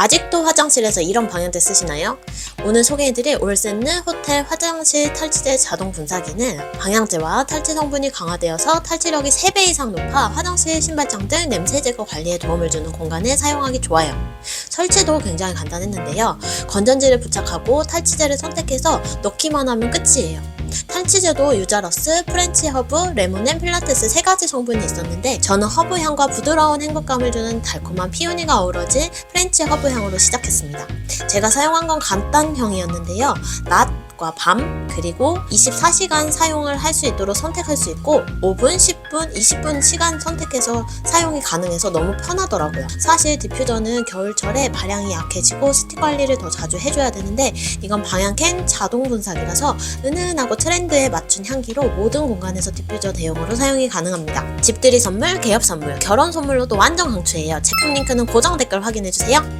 아직도 화장실에서 이런 방향제 쓰시나요? 오늘 소개해드릴 올센느 호텔 화장실 탈취제 자동 분사기는 방향제와 탈취 성분이 강화되어서 탈취력이 3배 이상 높아 화장실, 신발장 등 냄새 제거 관리에 도움을 주는 공간에 사용하기 좋아요. 설치도 굉장히 간단했는데요. 건전지를 부착하고 탈취제를 선택해서 넣기만 하면 끝이에요. 탈취제도 유자러스, 프렌치 허브, 레몬 앤 필라테스 세 가지 성분이 있었는데 저는 허브 향과 부드러운 행복감을 주는 달콤한 피오니가 어우러진 프렌치 허브 향으로 시작했습니다. 제가 사용한 건 간단형이었는데요. 낮 과 밤 그리고 24시간 사용을 할 수 있도록 선택할 수 있고 5분, 10분, 20분 시간 선택해서 사용이 가능해서 너무 편하더라고요. 사실 디퓨저는 겨울철에 발향이 약해지고 스틱 관리를 더 자주 해줘야 되는데 이건 방향캔 자동 분사기라서 은은하고 트렌드에 맞춘 향기로 모든 공간에서 디퓨저 대용으로 사용이 가능합니다. 집들이 선물, 개업 선물, 결혼 선물로도 완전 강추해요. 제품 링크는 고정 댓글 확인해주세요.